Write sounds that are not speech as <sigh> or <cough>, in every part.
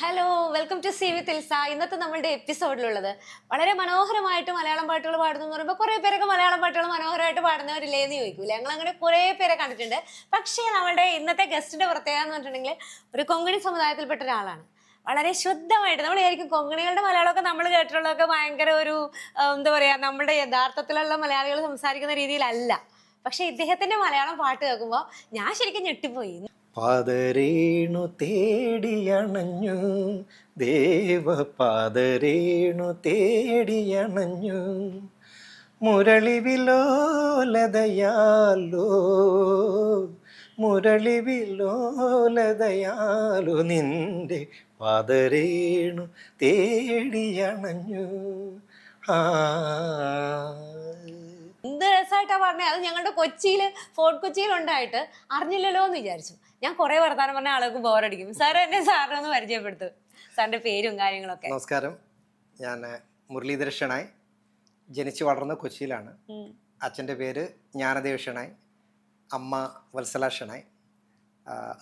Hello welcome to C V തിൽസ ഇന്നത്തെ നമ്മളുടെ എപ്പിസോഡിലുള്ളത് വളരെ മനോഹരമായിട്ട് മലയാളം പാട്ടുകൾ പാടുന്നു എന്ന് പറയുമ്പോൾ കുറേ പേരൊക്കെ മലയാളം പാട്ടുകൾ മനോഹരമായിട്ട് പാടുന്നവരില്ലേ എന്ന് ചോദിക്കൂല ഞങ്ങൾ അങ്ങനെ കുറേ പേരെ കണ്ടിട്ടുണ്ട്. പക്ഷേ നമ്മളുടെ ഇന്നത്തെ ഗസ്റ്റിന്റെ പ്രത്യേകത എന്ന് പറഞ്ഞിട്ടുണ്ടെങ്കിൽ ഒരു കൊങ്കണി സമുദായത്തിൽപ്പെട്ട ഒരാളാണ്. വളരെ ശുദ്ധമായിട്ട് നമ്മൾ വിചാരിക്കും കൊങ്കണികളുടെ മലയാളമൊക്കെ നമ്മൾ കേട്ടിട്ടുള്ളതൊക്കെ ഭയങ്കര ഒരു എന്താ പറയുക നമ്മുടെ യഥാർത്ഥത്തിലുള്ള മലയാളികൾ സംസാരിക്കുന്ന രീതിയിലല്ല. പക്ഷെ ഇദ്ദേഹത്തിന്റെ മലയാളം പാട്ട് കേൾക്കുമ്പോൾ ഞാൻ ശരിക്കും ഞെട്ടിപ്പോയി. പാദരേണു തേടിയണഞ്ഞു. ദേവ പാദരേണു തേടിയണഞ്ഞു. മുരളി വിലോലതയാലോ മുരളി വിലോലതയാലു നിന്റെ പാദരേണു തേടിയണഞ്ഞു. ആ എന്ത് രസമായിട്ടാ പറഞ്ഞത് അത് ഞങ്ങളുടെ കൊച്ചിയിൽ ഫോർട്ട് കൊച്ചിയിൽ ഉണ്ടായിട്ട് അറിഞ്ഞില്ലല്ലോ എന്ന് വിചാരിച്ചു. ഞാൻ കുറെ വർത്താനം പറഞ്ഞ ആളുകൾക്ക് ബോറടിക്കും. സാർ എന്നെ സാറിനെ ഒന്ന് പരിചയപ്പെടുത്തും. സാറിന്റെ പേരും കാര്യങ്ങളൊക്കെ. നമസ്കാരം. ഞാൻ മുരളീധര ഷണായി ജനിച്ചു വളർന്ന കൊച്ചിയിലാണ്. അച്ഛന്റെ അച്ഛന്റെ പേര് ജ്ഞാനദേവ് ഷണായി അമ്മ വത്സല ഷണായി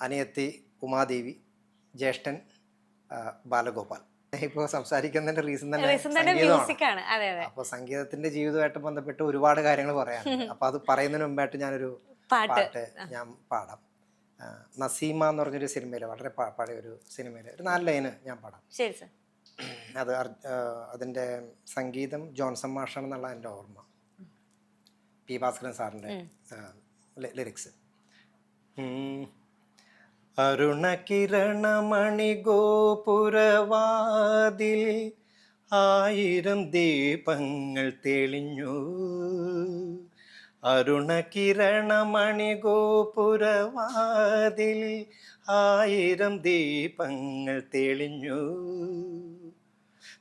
അനിയത്തി ഉമാദേവി ജ്യേഷ്ഠൻ ബാലഗോപാൽ. ഇപ്പോൾ സംസാരിക്കുന്നതിന്റെ റീസൺ തന്നെ അപ്പൊ സംഗീതത്തിന്റെ ജീവിതമായിട്ട് ബന്ധപ്പെട്ട് ഒരുപാട് കാര്യങ്ങൾ പറയാനുണ്ട്. <laughs> അപ്പൊ അത് പറയുന്നതിന് മുമ്പായിട്ട് ഞാനൊരു പാട്ട്. ഞാൻ പാടാം. നസീമ എന്ന് പറഞ്ഞൊരു സിനിമയിൽ വളരെ പഴയ ഒരു സിനിമയിൽ ഒരു നാല് ലൈന് ഞാൻ പാടാം. <clears throat> അത് അതിന്റെ സംഗീതം ജോൺസൺ മാഷാണെന്നുള്ള എന്റെ ഓർമ്മ. പി ഭാസ്കരൻ സാറിന്റെ ലിറിക്സ് അരുണകിരണമണി ഗോപുരവാതിൽ ആയിരം ദീപങ്ങൾ തെളിഞ്ഞു. അരുണകിരണമണി ഗോപുരവാതിൽ ആയിരം ദീപങ്ങൾ തെളിഞ്ഞു.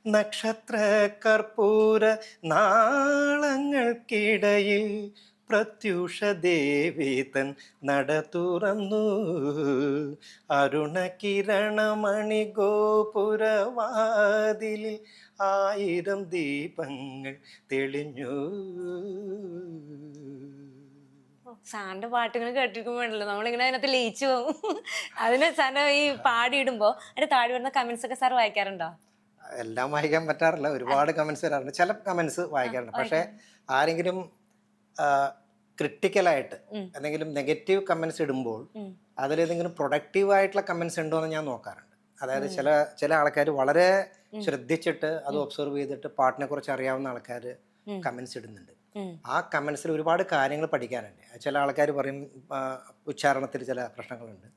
നക്ഷത്ര കർപ്പൂര നാളങ്ങൾക്കിടയിൽ പ്രത്യൂഷ ദേവീതൻ നട തുറന്നു അരുണകിരണമണി ഗോപുരവാതിലിൽ ആയിരം ദീപങ്ങൾ തെളിഞ്ഞു. സാറിന്റെ പാട്ടുകൾ കേട്ടിരിക്കുമ്പോഴല്ലോ നമ്മളിങ്ങനെ അതിനകത്ത് ലയിച്ചു പോകും. അതിന് സാറിന്റെ ഈ പാടിയിടുമ്പോ അതിന്റെ താഴെ വരുന്ന കമന്റ്സ് ഒക്കെ സാർ വായിക്കാറുണ്ടോ? എല്ലാം വായിക്കാൻ പറ്റാറില്ല. ഒരുപാട് കമന്റ്സ് വരാറുണ്ട്. ചില കമന്റ്സ് വായിക്കാറുണ്ട്. പക്ഷേ ആരെങ്കിലും ക്രിട്ടിക്കലായിട്ട് എന്തെങ്കിലും നെഗറ്റീവ് കമൻസ് ഇടുമ്പോൾ. അതിലേതെങ്കിലും പ്രൊഡക്റ്റീവ് ആയിട്ടുള്ള കമൻസ് ഉണ്ടോ എന്ന് ഞാൻ നോക്കാറുണ്ട്. അതായത് ചില ചില ആൾക്കാർ വളരെ ശ്രദ്ധിച്ചിട്ട് അത് ഒബ്സർവ് ചെയ്തിട്ട് പാട്ടിനെ കുറിച്ച് അറിയാവുന്ന ആൾക്കാർ കമൻസ് ഇടുന്നുണ്ട്. ആ കമൻസിൽ ഒരുപാട് കാര്യങ്ങൾ പഠിക്കാനുണ്ട്. ചില ആൾക്കാർ പറയും ഉച്ചാരണത്തിൽ ചില പ്രശ്നങ്ങളുണ്ട്.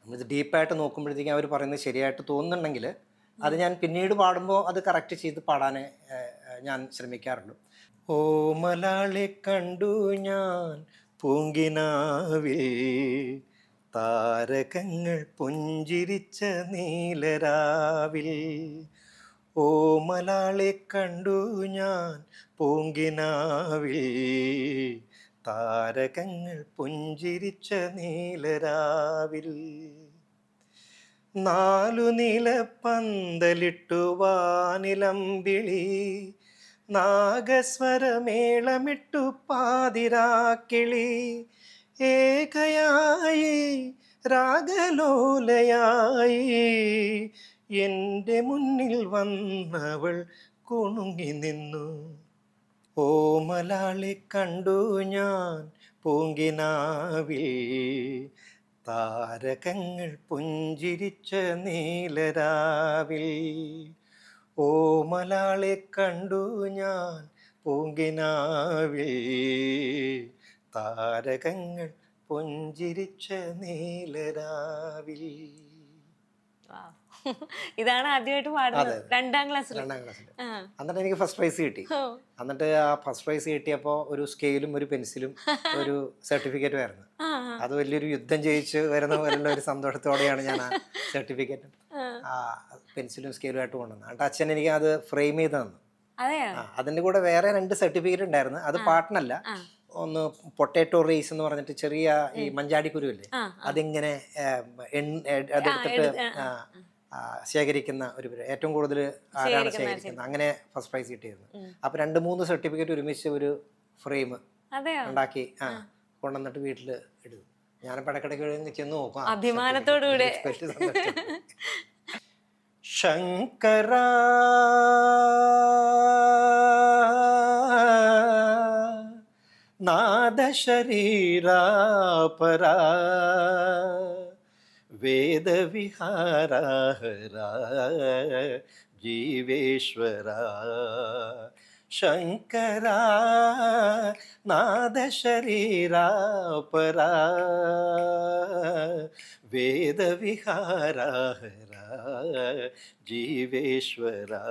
നമ്മളിത് ഡീപ്പായിട്ട് നോക്കുമ്പോഴത്തേക്കും അവർ പറയുന്നത് ശരിയായിട്ട് തോന്നുന്നുണ്ടെങ്കിൽ അത് ഞാൻ പിന്നീട് പാടുമ്പോൾ അത് കറക്റ്റ് ചെയ്ത് പാടാൻ ഞാൻ ശ്രമിക്കാറുള്ളൂ ഓ മലാളെ കണ്ടു ഞാൻ പൂങ്കിനാവിൽ. താരകങ്ങൾ പുഞ്ചിരിച്ച നീലരാവിൽ. ഓ മലാളെ കണ്ടു ഞാൻ പൂങ്കിനാവിൽ. താരകങ്ങൾ പുഞ്ചിരിച്ച നീലരാവിൽ. നാലു നില പന്തലിട്ടു വാനിലമ്പിളി. നാഗസ്വരമേളമിട്ടു പാതിരാക്കിളി. ഏകയായി രാഗലോലയായി. എന്റെ മുന്നിൽ വന്നവൾ കുണുങ്ങി നിന്നു. ഓമലാളി കണ്ടു ഞാൻ പൂങ്കിനാവിൽ. താരകങ്ങൾ പുഞ്ചിരിച്ച നീലരാവിൽ. ഓമലാളെ കണ്ടു ഞാൻ പൂങ്കിനാവിൽ താരകങ്ങൾ പുഞ്ചിരിച്ച നീലരാവിൽ. ഇതാണ് ആദ്യമായിട്ട് പാടുന്നത്. രണ്ടാം ക്ലാസ്സിൽ രണ്ടാം ക്ലാസ്സിൽ എന്നിട്ട് എനിക്ക് ഫസ്റ്റ് പ്രൈസ് കിട്ടി. എന്നിട്ട് ആ ഫസ്റ്റ് പ്രൈസ് കിട്ടിയപ്പോൾ ഒരു സ്കെയിലും ഒരു പെൻസിലും ഒരു സർട്ടിഫിക്കറ്റും ആയിരുന്നു. അത് വലിയൊരു യുദ്ധം ജയിച്ച് വരുന്ന പോലുള്ള ഒരു സന്തോഷത്തോടെയാണ് ഞാൻ ആ സർട്ടിഫിക്കറ്റും ആ. പെൻസിലും സ്കെയിലും ആയിട്ട് കൊണ്ടുവന്നത്. എന്നിട്ട് അച്ഛൻ എനിക്ക് അത് ഫ്രെയിം ചെയ്ത് തന്നു. അതിന്റെ കൂടെ വേറെ രണ്ട് സർട്ടിഫിക്കറ്റ് ഉണ്ടായിരുന്നു. അത് പാട്ടിനല്ല. ഒന്ന് പൊട്ടേറ്റോ റേസ് എന്ന് പറഞ്ഞിട്ട് ചെറിയ ഈ മഞ്ചാടിക്കുരു ഇല്ലേ അതിങ്ങനെ അതെടുത്തിട്ട് ശേഖരിക്കുന്ന ഒരു ഏറ്റവും കൂടുതൽ ആരാണ് ശേഖരിക്കുന്നത്? അങ്ങനെ ഫസ്റ്റ് പ്രൈസ് കിട്ടിയിരുന്നു. അപ്പൊ രണ്ട് മൂന്ന് സർട്ടിഫിക്കറ്റ് ഒരുമിച്ച് ഒരു ഫ്രെയിം ഉണ്ടാക്കി ആ കൊണ്ടുവന്നിട്ട് വീട്ടിൽ ഇടും. ഞാനിപ്പോൾ ഇടയ്ക്കിടയ്ക്ക് ചെന്ന് നോക്കാം. അഭിമാനത്തോടുകൂടെ. ശങ്കര നാദശരീരാപരാ. वेदविहारा हरा जीवेश्वरा। शङ्करा नादशरीरापरा वेद विहारा जीवेश्वरा।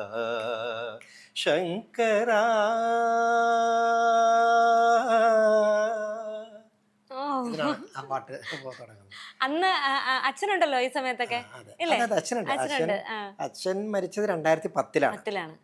शङ्करा। ഇതിനാണ് ആ പാട്ട് പോ തുടങ്ങുന്നത്. അന്ന് അച്ഛനുണ്ടല്ലോ ഈ സമയത്തൊക്കെ? ഇല്ലേ? അച്ഛനുണ്ട്. അച്ഛൻ അച്ഛൻ മരിച്ചത് രണ്ടായിരത്തി പത്തിലാണ്. പത്തിലാണ്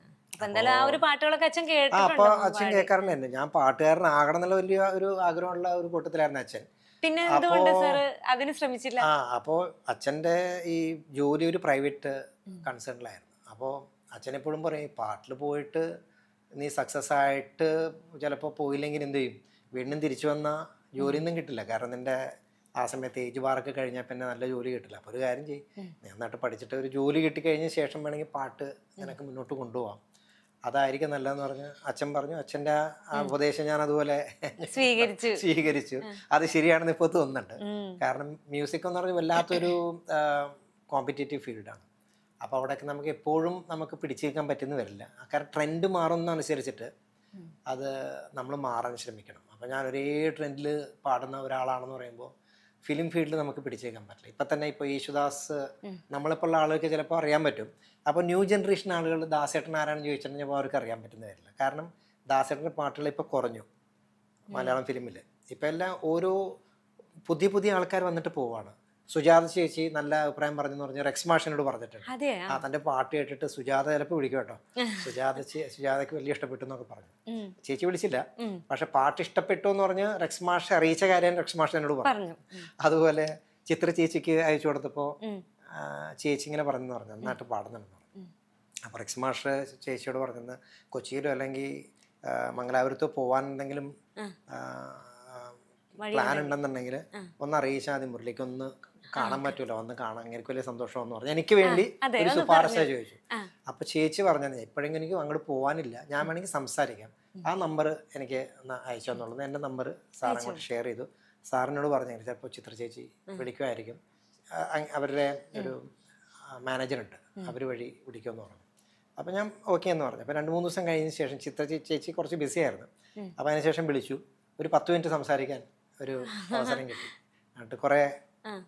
അപ്പൊ അച്ഛൻ അപ്പൊ കേൾക്കാറുണ്ട് ഞാൻ പാട്ടുകാരനാകണം എന്നുള്ള വലിയ ഒരു ആഗ്രഹമുള്ള ഒരു കൂട്ടത്തിലായിരുന്നു അച്ഛൻ. പിന്നെ എന്തുകൊണ്ട് അപ്പോ- അതിന് ശ്രമിച്ചില്ല? ആ അപ്പോൾ അച്ഛന്റെ ഈ ജോലി ഒരു പ്രൈവറ്റ് കൺസേണിലായിരുന്നു. അപ്പോൾ അച്ഛൻ എപ്പോഴും പറയും പാട്ടിൽ പോയിട്ട് നീ സക്സസ് ആയിട്ട് ചിലപ്പോൾ പോയില്ലെങ്കിൽ എന്ത് ചെയ്യും? വീണ്ടും തിരിച്ചു വന്നാൽ ജോലിയൊന്നും കിട്ടില്ല. കാരണം നിന്റെ ആ സമയത്ത് ഏജ് ബാറൊക്കെ കഴിഞ്ഞാൽ പിന്നെ നല്ല ജോലി കിട്ടില്ല. അപ്പോൾ ഒരു കാര്യം ചെയ്യും. ഞാൻ നന്നായിട്ട് പഠിച്ചിട്ട് ഒരു ജോലി കിട്ടിക്കഴിഞ്ഞ ശേഷം വേണമെങ്കിൽ പാട്ട് നിനക്ക് മുന്നോട്ട് കൊണ്ടുപോകാം അതായിരിക്കും നല്ലതെന്ന് പറഞ്ഞ് അച്ഛൻ പറഞ്ഞു. അച്ഛന്റെ ആ ഉപദേശം ഞാൻ അതുപോലെ സ്വീകരിച്ചു. സ്വീകരിച്ചു. അത് ശരിയാണെന്ന് ഇപ്പോൾ തോന്നുന്നുണ്ട്. കാരണം മ്യൂസിക് എന്ന് പറഞ്ഞാൽ വല്ലാത്തൊരു കോമ്പറ്റേറ്റീവ് ഫീൽഡാണ് അപ്പോൾ അവിടെയൊക്കെ നമുക്ക് എപ്പോഴും നമുക്ക് പിടിച്ചു നിൽക്കാൻ പറ്റുന്ന വരില്ല. കാരണം ട്രെൻഡ് മാറുന്നതനുസരിച്ചിട്ട് അത് നമ്മൾ മാറാൻ ശ്രമിക്കണം. അപ്പോൾ ഞാൻ ഒരേ ട്രെൻഡിൽ പാടുന്ന ഒരാളാണെന്ന് പറയുമ്പോൾ ഫിലിം ഫീൽഡിൽ നമുക്ക് പിടിച്ചേക്കാൻ പറ്റില്ല. ഇപ്പം തന്നെ ഇപ്പോൾ യേശുദാസ് നമ്മളിപ്പോൾ ഉള്ള ആളുകൾക്ക് ചിലപ്പോൾ അറിയാൻ പറ്റും. അപ്പോൾ ന്യൂ ജനറേഷൻ ആളുകൾ ദാസേട്ടൻ ആരാണെന്ന് ചോദിച്ചിട്ടുണ്ടെങ്കിൽ അവർക്ക് അറിയാൻ പറ്റുന്ന വരില്ല കാരണം ദാസേട്ടന്റെ പാട്ടുകൾ ഇപ്പോൾ കുറഞ്ഞു മലയാളം ഫിലിമിൽ ഇപ്പം എല്ലാം ഓരോ പുതിയ പുതിയ ആൾക്കാർ വന്നിട്ട് പോവാണ്. സുജാത ചേച്ചി നല്ല അഭിപ്രായം പറഞ്ഞെന്ന് പറഞ്ഞ റെക്സ് മാഷിനോട് പറഞ്ഞിട്ടുണ്ട്. ആ. തന്റെ പാട്ട് കേട്ടിട്ട് സുജാത ചിലപ്പോൾ വിളിക്കും കേട്ടോ. സുജാത സുജാതയ്ക്ക് വലിയ ഇഷ്ടപ്പെട്ടു എന്നൊക്കെ പറഞ്ഞു. ചേച്ചി വിളിച്ചില്ല. പക്ഷെ പാട്ട് ഇഷ്ടപ്പെട്ടു എന്ന് പറഞ്ഞ് റെക്സ് മാഷ് അറിയിച്ച കാര്യം റെക്സ് മാഷ് എന്നോട് പറഞ്ഞു. അതുപോലെ ചിത്ര ചേച്ചിക്ക് അയച്ചു കൊടുത്തപ്പോൾ ചേച്ചി ഇങ്ങനെ പറഞ്ഞെന്ന് പറഞ്ഞു. നന്നായിട്ട് പാടുന്നുണ്ടെന്ന് പറഞ്ഞു. അപ്പോൾ റെക്സ് മാഷ് ചേച്ചിയോട് പറഞ്ഞത് കൊച്ചിയിലോ അല്ലെങ്കിൽ മംഗലാപുരത്ത് പോവാൻ എന്തെങ്കിലും പ്ലാൻ ഉണ്ടെന്നുണ്ടെങ്കിൽ ഒന്ന് അറിയിച്ചാൽ മതി. മുരളിക്ക് ഒന്ന് കാണാൻ പറ്റൂല. വന്ന് കാണാൻ എനിക്ക് വലിയ സന്തോഷം എന്ന് പറഞ്ഞു എനിക്ക് വേണ്ടി ഒരു ശുപാർശ ചോദിച്ചു. അപ്പൊ ചേച്ചി പറഞ്ഞത് എപ്പോഴെങ്കിലും എനിക്ക് അങ്ങോട്ട് പോവാനില്ല. ഞാൻ വേണമെങ്കിൽ സംസാരിക്കാം. ആ നമ്പർ എനിക്ക് അയച്ചു എന്നുള്ളത് എന്റെ നമ്പർ സാർ അങ്ങോട്ട് ഷെയർ ചെയ്തു. സാറിനോട് പറഞ്ഞു ചിലപ്പോൾ ചിത്ര ചേച്ചി വിളിക്കുമായിരിക്കും. അവരുടെ ഒരു മാനേജറുണ്ട്. അവർ വഴി വിളിക്കുമെന്ന് പറഞ്ഞു. അപ്പോൾ ഞാൻ ഓക്കെ എന്ന് പറഞ്ഞു. അപ്പോൾ രണ്ട് മൂന്ന് ദിവസം കഴിഞ്ഞ ശേഷം ചിത്ര ചേച്ചി കുറച്ച് ബിസി ആയിരുന്നു. അപ്പോൾ അതിനുശേഷം വിളിച്ചു. ഒരു പത്ത് മിനിറ്റ് സംസാരിക്കാൻ ഒരു <laughs> അവസരം കിട്ടി. എന്നിട്ട് കുറേ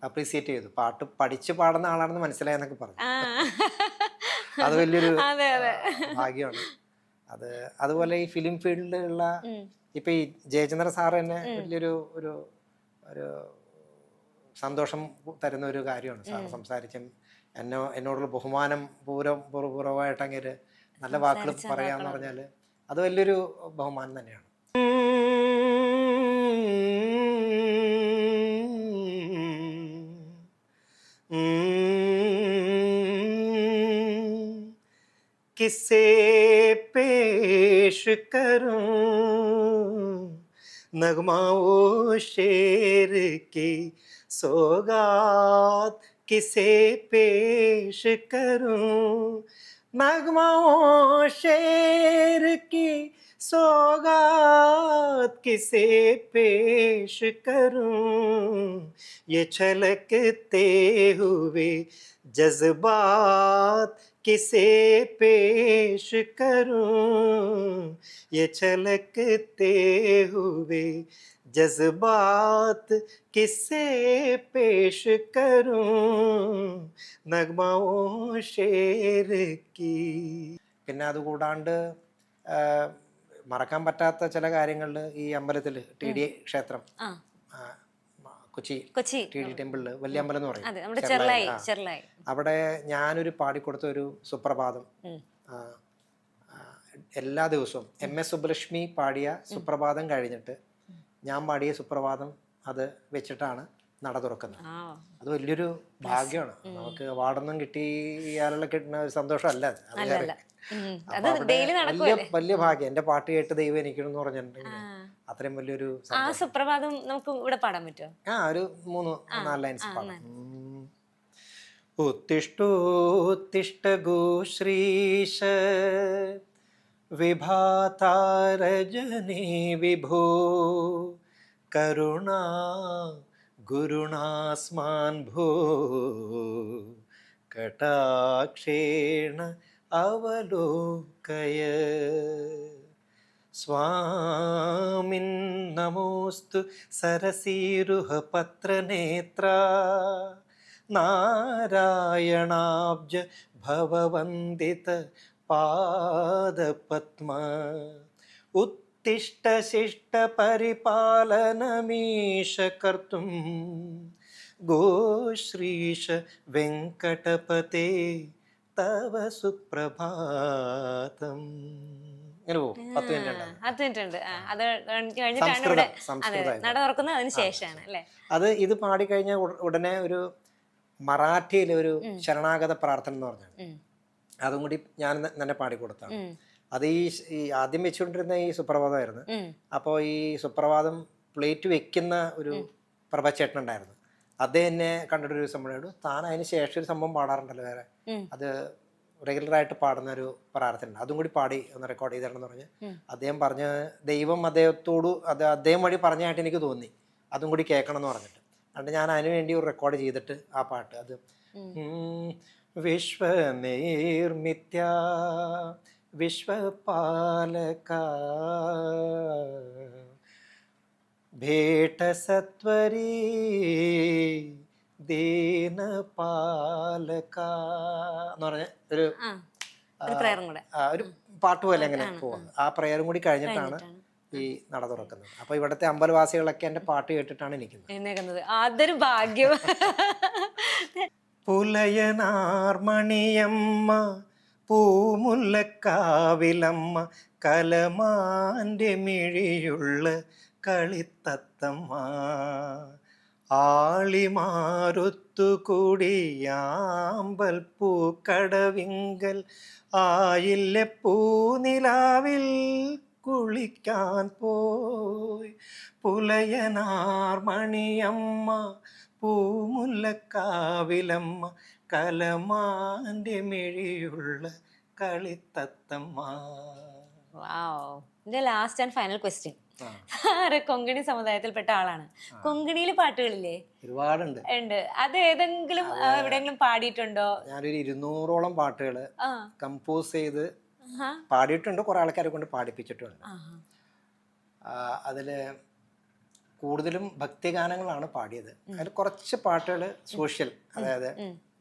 അപ്രീസിയേറ്റ് ചെയ്തു. പാട്ട് പഠിച്ച് പാടുന്ന ആളാണെന്ന് മനസ്സിലായെന്നൊക്കെ പറഞ്ഞു. അത് വലിയൊരു <laughs> ഭാഗ്യമാണ്. അത് അതുപോലെ ഈ ഫിലിം ഫീൽഡിലുള്ള. ഇപ്പൊ ഈ ജയചന്ദ്ര സാർ തന്നെ വലിയൊരു ഒരു ഒരു സന്തോഷം തരുന്ന ഒരു കാര്യമാണ്. സാർ സംസാരിച്ചും എന്നോ എന്നോടുള്ള ബഹുമാനം പൂരം പൂർവപൂർവമായിട്ട് അങ്ങനെ നല്ല വാക്കുകൾ പറയാന്ന് പറഞ്ഞാൽ അത് വലിയൊരു ബഹുമാനം തന്നെയാണ്. किसे पेश करूँ? नगमा वो शेर की सोगात किसे पेश करूँ? नगमाओ शेर की सौगात किसे पेश करूँ? ये छलकते हुए जज्बात किसे पेश करूं ये छलकते हुए जज्बात किसे पेश करूं നഗ്മാവോ ഷേർക്കി പിന്നെ അതുകൂടാണ്ട് ആ, മറക്കാൻ പറ്റാത്ത ചില കാര്യങ്ങളിൽ ഈ അമ്പലത്തിൽ ടി ഡി ക്ഷേത്രം ആ ആ, മ- കൊച്ചി കൊച്ചി. ടി ഡി ടെമ്പിളിൽ വലിയ അമ്പലം എന്ന് പറയും. അവിടെ ഞാനൊരു പാടിക്കൊടുത്ത ഒരു സുപ്രഭാതം. എല്ലാ ദിവസവും എം എസ് സുബ്ലക്ഷ്മി പാടിയ സുപ്രഭാതം കഴിഞ്ഞിട്ട് ഞാൻ പാടിയ സുപ്രഭാതം അത് വെച്ചിട്ടാണ് നട തുറക്കുന്നത്. അത് വലിയൊരു ഭാഗ്യമാണ്. നമുക്ക് അവാർഡൊന്നും കിട്ടിയാലുള്ള കിട്ടുന്ന ഒരു സന്തോഷമല്ല വലിയ വലിയ ഭാഗ്യം. എന്റെ പാട്ട് കേട്ട് ദൈവം എനിക്കണെന്ന് പറഞ്ഞിട്ടുണ്ടെങ്കിൽ. അത്രയും വലിയൊരു ആ സുപ്രഭാതം നമുക്ക് ഇവിടെ പാടാൻ പറ്റുമോ ആ ഒരു മൂന്ന് നാല് ലൈൻസ് പാടാം. ഉത്തിഷ്ടോത്തിഷ്ടഗോശ്രീശ വിഭാതാരജനീ വിഭോ കരുണാ ഗുരുണാസ്മാൻ ഭോ കടാക്ഷേണ അവലോകയ. സ്വാമിൻ നമോസ്തു സരസീരുഹപത്രനേത്ര നാരായണാബ്ജ ഭവവന്ദിത പാദപത്മ. ഉത്തിഷ്ടശിഷ്ടപരിപാലനമീശ കർത്തും. ഗോശ്രീശ വെങ്കടപതേ തവ സുപ്രഭാതം. ഇങ്ങനെ പോകും. പത്ത് മിനിറ്റ് ഉണ്ടാവും. അത് ഉണ്ട് അത് കഴിഞ്ഞിട്ടാണ് ഇവിടെ നട തുറക്കുന്നത് അതിന് ശേഷമാണ് അല്ലേ? അത് ഇത് പാടിക്കഴിഞ്ഞ ഉട- ഉടനെ ഒരു മറാഠിയിലെ ഒരു ശരണാഗത പ്രാർത്ഥന എന്ന് പറഞ്ഞാണ്. ഉം. അതും കൂടി ഞാൻ തന്നെ പാടിക്കൊടുത്താണ്. അത് ഈ ഈ ആദ്യം വെച്ചുകൊണ്ടിരുന്ന ഈ സുപ്രഭാതമായിരുന്നു. അപ്പോൾ ഈ സുപ്രഭാതം പ്ലേറ്റ് വെക്കുന്ന ഒരു പ്രഭചേട്ടനുണ്ടായിരുന്നു അദ്ദേഹം എന്നെ കണ്ടിട്ടൊരു ദിവസം പറഞ്ഞു താൻ അതിന് ശേഷം ഒരു സംഭവം പാടാറുണ്ടല്ലോ വേറെ. അത് റെഗുലറായിട്ട് പാടുന്ന ഒരു പ്രാർത്ഥന അതും കൂടി പാടി ഒന്ന് റെക്കോർഡ് ചെയ്തിട്ടുണ്ടെന്ന് പറഞ്ഞ്. ഉം. അദ്ദേഹം പറഞ്ഞ ദൈവം അദ്ദേഹത്തോട് അത് അദ്ദേഹം വഴി പറഞ്ഞായിട്ട് എനിക്ക് തോന്നി. അതും കൂടി കേൾക്കണം എന്ന് പറഞ്ഞിട്ട്. അതുകൊണ്ട് ഞാൻ അതിനു വേണ്ടി ഒരു റെക്കോർഡ് ചെയ്തിട്ട് ആ പാട്ട് അത്. വിശ്വനീർമിത്യ വിശ്വനിർമിത്യ വിശ്വപാലക ഭേട്ട സത്വരീ ദീനപാലക എന്ന് പറഞ്ഞ ഒരു ഒരു പ്രയറും കൂടെ. ഒരു പാട്ട് പോലെ അങ്ങനെ പോകുന്നത് ആ പ്രയറും കൂടി കഴിഞ്ഞിട്ടാണ് ഈ നട തുറക്കുന്നത്. അപ്പൊ ഇവിടുത്തെ അമ്പലവാസികളൊക്കെ എന്റെ പാട്ട് കേട്ടിട്ടാണ് എനിക്കുന്നത് അതൊരു ഭാഗ്യം. പുലയനാർമണിയമ്മ പൂമുല്ലക്കാവിലമ്മ കലമാന്റെ മിഴിയുള്ള കളിത്തത്തമ്മ. ആളിമാരൊത്തുകൂടിയാമ്പൽ പൂക്കടവിങ്കൽ. ആയില്ല പൂനിലാവിൽ കുളിക്കാൻ പോയി. പുലയനാർ മണിയമ്മ പൂമുല്ലക്കാവിലമ്മ കലമാന്റെ മിഴിയുള്ള കളിത്തത്തമ്മ. Wow last and final question ആറ് കൊങ്കണി സമുദായത്തിൽപ്പെട്ട ആളാണ്. കൊങ്കണിയിൽ പാട്ടുകളില്ലേ? ഒരുപാടുണ്ട്. ഉണ്ട്. അത് ഏതെങ്കിലും എവിടെങ്കിലും എവിടെയെങ്കിലും പാടിയിട്ടുണ്ടോ? ഞാനൊരു ഇരുന്നൂറോളം പാട്ടുകൾ കമ്പോസ് ചെയ്ത് പാടിയിട്ടുണ്ട്. കുറെ ആൾക്കാരെ കൊണ്ട് പാടിപ്പിച്ചിട്ടുണ്ട്. അതിൽ കൂടുതലും ഭക്തിഗാനങ്ങളാണ് പാടിയത്. അതിൽ കുറച്ച് പാട്ടുകൾ സോഷ്യൽ അതായത്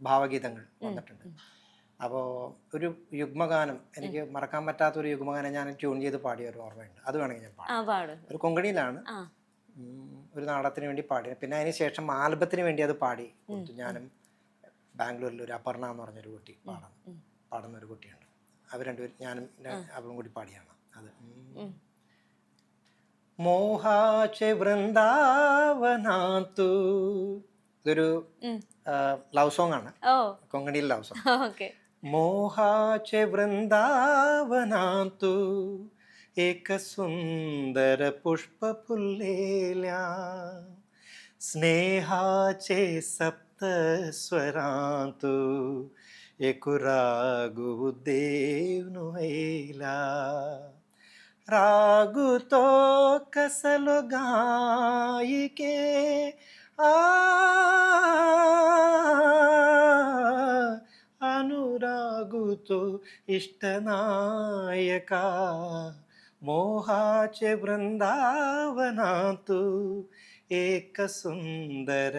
ഭാവഗീതങ്ങൾ വന്നിട്ടുണ്ട്. അപ്പോൾ ഒരു യുഗ്മഗാനം എനിക്ക് മറക്കാൻ പറ്റാത്ത ഒരു യുഗ്മഗാനം ഞാൻ ട്യൂൺ ചെയ്ത് പാടിയ ഒരു ഓർമ്മയുണ്ട്. അത് വേണമെങ്കിൽ ഞാൻ പാടും. ഒരു കൊങ്കണിയിലാണ്. ഒരു നാടത്തിന് വേണ്ടി പാടി പിന്നെ അതിന് ശേഷം ആൽബത്തിന് വേണ്ടി അത് പാടി കൊടുത്തു ഞാനും ബാംഗ്ലൂരിൽ ഒരു അപർണ എന്ന് പറഞ്ഞൊരു കുട്ടി പാടുന്നു പാടുന്ന ഒരു കുട്ടിയുണ്ട്. അവർ രണ്ടുപേരും ഞാനും അപ്പം അവളും കൂടി പാടിയാണ് അത്. മോഹാചെ വൃന്ദാവനാത്തു ഇതൊരു ലവ് സോങ് ആണ് കൊങ്കണിയിൽ ലവ് സോങ്. ഓക്കെ. मोहाचे वृंदावनातु एक सुंदर पुष्प फुललेल्या स्नेहाचे सप्त स्वरांतु एक रागु देव യേശുത്തു ഇഷ്ടനായക. മോഹാച വൃന്ദാവനാത്തു. ഏകസുന്ദര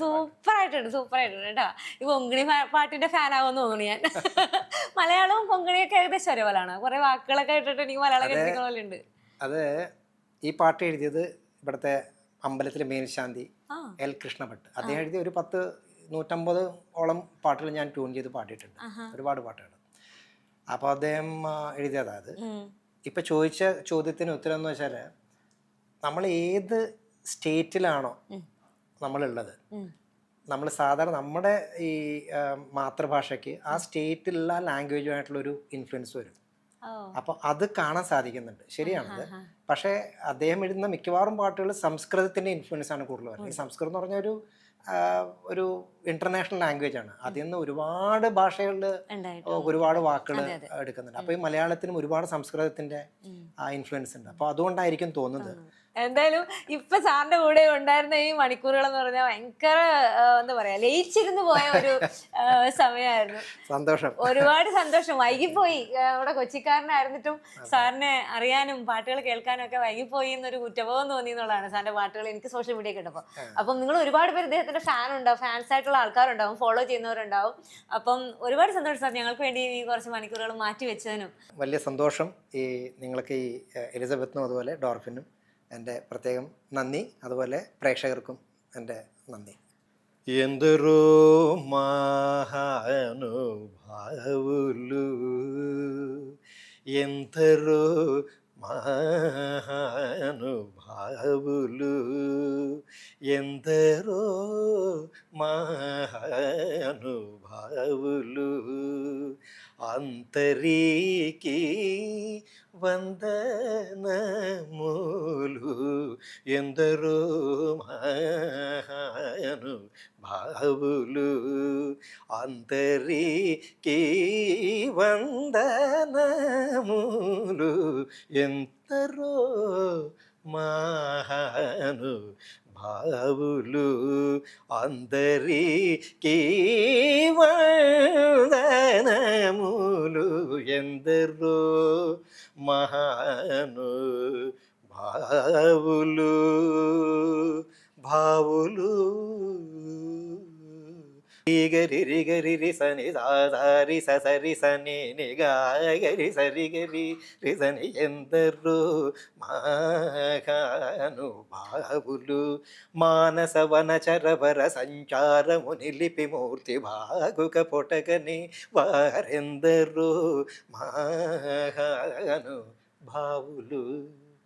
സൂപ്പർ ആയിട്ടുണ്ട് സൂപ്പർ ആയിട്ടുണ്ട് കേട്ടോ. ഈ പൊങ്കിണി പാട്ടിന്റെ ഫാനാകുമെന്ന് തോന്നുന്നു ഞാൻ. മലയാളവും പൊങ്കിണിയൊക്കെ ഏകദേശം ഒരേപോലാണ് കുറെ വാക്കുകളൊക്കെ ഇട്ടിട്ട് എനിക്ക് മലയാളം കേട്ടിട്ടുണ്ട് അത് ഈ പാട്ട് എഴുതിയത് ഇവിടുത്തെ അമ്പലത്തിലെ മേൽശാന്തി എൽ കൃഷ്ണഭട്ട്. അദ്ദേഹം എഴുതിയ ഒരു പത്ത് നൂറ്റമ്പത് ഓളം പാട്ടുകൾ ഞാൻ ട്യൂൺ ചെയ്ത് പാടിയിട്ടുണ്ട്. ഒരുപാട് പാട്ടുകൾ. അപ്പോൾ അദ്ദേഹം എഴുതിയതായത് എഴുതിയതാ അത് ഇപ്പം ചോദിച്ച ചോദ്യത്തിന് ഉത്തരം എന്ന് വെച്ചാൽ നമ്മൾ ഏത് സ്റ്റേറ്റിലാണോ നമ്മളുള്ളത്. നമ്മൾ സാധാരണ നമ്മുടെ ഈ മാതൃഭാഷയ്ക്ക് ആ സ്റ്റേറ്റിലുള്ള ലാംഗ്വേജുമായിട്ടുള്ള ഒരു ഇൻഫ്ലുവൻസ് വരും. അപ്പൊ അപ്പോൾ അത് കാണാൻ സാധിക്കുന്നുണ്ട്. ശരിയാണത്. പക്ഷേ അദ്ദേഹം എഴുതുന്ന മിക്കവാറും പാട്ടുകൾ സംസ്കൃതത്തിന്റെ ഇൻഫ്ലുവൻസ് ആണ് കൂടുതൽ വരുന്നത്. ഈ സംസ്കൃതം എന്ന് പറഞ്ഞ ഒരു ഒരു ഇന്റർനാഷണൽ ലാംഗ്വേജ് ആണ്. അതിൽ നിന്ന് ഒരുപാട് ഭാഷകളിൽ ഒരുപാട് വാക്കുകൾ എടുക്കുന്നുണ്ട്. അപ്പോൾ ഈ മലയാളത്തിനും ഒരുപാട് സംസ്കൃതത്തിന്റെ ഇൻഫ്ലുവൻസ് ഉണ്ട്. അപ്പോൾ അതുകൊണ്ടായിരിക്കും തോന്നുന്നത് എന്തായാലും ഇപ്പൊ സാറിന്റെ കൂടെ ഉണ്ടായിരുന്ന ഈ മണിക്കൂറുകൾ എന്ന് പറഞ്ഞാൽ ഭയങ്കര എന്താ പറയാ ലയിച്ചിരുന്ന് പോയ ഒരു സമയമായിരുന്നു സന്തോഷം. ഒരുപാട് സന്തോഷം. വൈകിപ്പോയി. ഇവിടെ കൊച്ചിക്കാരനായിരുന്നിട്ടും സാറിനെ അറിയാനും പാട്ടുകൾ കേൾക്കാനും ഒക്കെ വൈകിപ്പോയി എന്നൊരു കുറ്റബോധം തോന്നി എന്നുള്ളതാണ് സാറിന്റെ പാട്ടുകൾ എനിക്ക് സോഷ്യൽ മീഡിയ കേട്ടപ്പോൾ അപ്പം നിങ്ങൾ ഒരുപാട് പേര് ഇദ്ദേഹത്തിന്റെ ഫാൻ ഉണ്ടാവും ഫാൻസ് ആയിട്ടുള്ള ആൾക്കാരുണ്ടാവും. ഫോളോ ചെയ്യുന്നവരുണ്ടാവും. അപ്പം ഒരുപാട് സന്തോഷം സാർ. ഞങ്ങൾക്ക് വേണ്ടി ഈ കുറച്ച് മണിക്കൂറുകൾ മാറ്റി വെച്ചതിനും വലിയ സന്തോഷം ഈ നിങ്ങൾക്ക് ഈ എലിസബത്തിനും അതുപോലെ ഡോർഫിനും. എൻ്റെ പ്രത്യേകം നന്ദി അതുപോലെ പ്രേക്ഷകർക്കും എൻ്റെ നന്ദി ఎందరో మహానుభావులు ఎందరో మహానుభావులు ఎందరో మహానుభావులు అంతరీకి వందనములు ఎందరో మహాను భావులు అందరికి వందనములు ఎందరో మహాను భావులు అందరికి వందనములు ఎందరో మహాను గరి రి గరి రి సని సారి సరి సని నిగాగరి సరి గరి రి సని ఎందరో మాను భావులు మానస వనచరవర సంచారము నిలిపి మూర్తి భాగుక పొటగని వారెందరో మాను భావులు